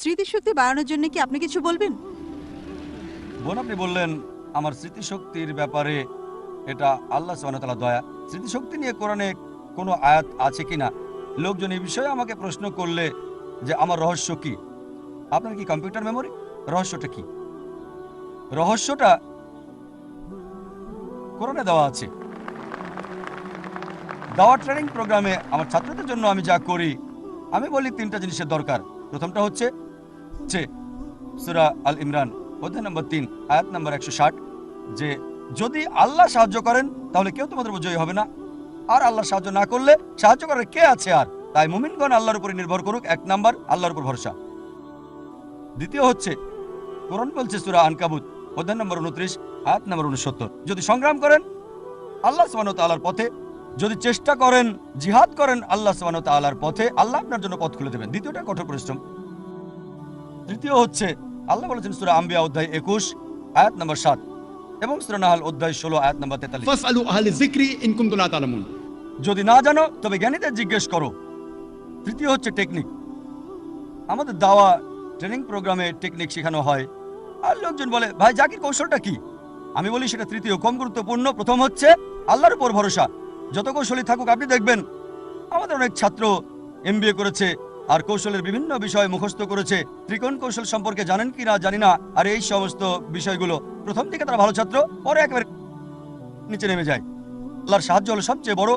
স্মৃতিশক্তি বাড়ানোর জন্য কি আপনি কিছু বলবেন? বোন, আপনি বললেন আমার স্মৃতিশক্তির ব্যাপারে এটা আল্লাহ সুবাহতালা দয়া। স্মৃতিশক্তি নিয়ে কোরআনে কোনো আয়াত আছে কিনা? লোকজন এই বিষয়ে আমাকে প্রশ্ন করলে যে আমার রহস্য কি? আপনার কি কম্পিউটার মেমোরি? রহস্যটা কি? রহস্যটা কোরআনে দেওয়া আছে। দাওয়া ট্রেনিং প্রোগ্রামে আমার ছাত্রদের জন্য আমি যা করি, আমি বলি তিনটা জিনিসের দরকার। প্রথমটা হচ্ছে যে সুরা আল ইমরান অধ্যায় নম্বর তিন, আয়াত নম্বর একশো ষাট, যে যদি আল্লাহ সাহায্য করেন, তাহলে কেউ তোমাদের জয়ী হবে না। আর আল্লাহ সাহায্য না করলে, সাহায্য করার কে আছে আর? তাই মুমিনগণ আল্লাহর উপরে নির্ভর করুক, এক নাম্বার, আল্লাহর উপর ভরসা। দ্বিতীয় হচ্ছে, কোরআন বলছে সুরা আনকাবুত, অধ্যায় নম্বর উনত্রিশ, আয়াত নম্বর উনসত্তর। যদি সংগ্রাম করেন, আল্লাহ সুবাহ তাল্লার পথে। যদি চেষ্টা করেন, জিহাদ করেন, আল্লাহ সুবাহ তাল্লার পথে, আল্লাহ আপনার জন্য পথ খুলে দেবেন। দ্বিতীয়টা কঠোর পরিশ্রম। তৃতীয় হচ্ছে আল্লাহ বলেছেন সুরা আম্বিয়া অধ্যায় একুশ আয়াত নম্বর সাত এবং সুরা নাহাল অধ্যায় ষোলো আয়াত নম্বর তেতাল্লিশ। যদি না জানো তবে জ্ঞানীদের জিজ্ঞেস করো। তৃতীয় হচ্ছে টেকনিক। আমাদের দাওয়া ট্রেনিং প্রোগ্রামে টেকনিক শেখানো হয়। আর লোকজন বলে ভাই জাকির কৌশলটা কি? আমি বলি সেটা তৃতীয় কম গুরুত্বপূর্ণ। প্রথম হচ্ছে আল্লাহর উপর ভরসা। যত কৌশলই থাকুক আপনি দেখবেন আমাদের অনেক ছাত্র এম করেছে আর কৌশলের বিভিন্ন বিষয় মুখস্থ করেছে। ত্রিকোণ কৌশল সম্পর্কে জানেন কি না জানি না। আর এই সমস্ত বিষয়গুলো প্রথম দিকে তারা ভালো ছাত্র, পরে একেবারে নিচে নেমে যায়। আল্লাহর সাহায্য হলো সবচেয়ে বড়।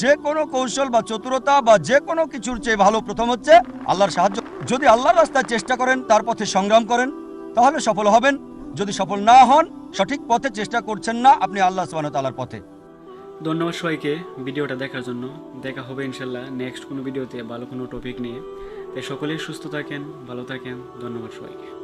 যে কোনো কৌশল বা চতুরতা বা যে কোনো কিছুর চেয়ে ভালো প্রথম হচ্ছে আল্লাহর সাহায্য। যদি আল্লাহর রাস্তায় চেষ্টা করেন, তার পথে সংগ্রাম করেন, তাহলে সফল হবেন। যদি সফল না হন, সঠিক পথে চেষ্টা করছেন না আপনি আল্লাহ সুবাহ তাল্লার পথে। ধন্যবাদ সবাইকে ভিডিওটা দেখার জন্য। দেখা হবে ইনশাল্লাহ নেক্সট কোনো ভিডিওতে ভালো কোনো টপিক নিয়ে। তাই সকলেই সুস্থ থাকেন, ভালো থাকেন। ধন্যবাদ সবাইকে।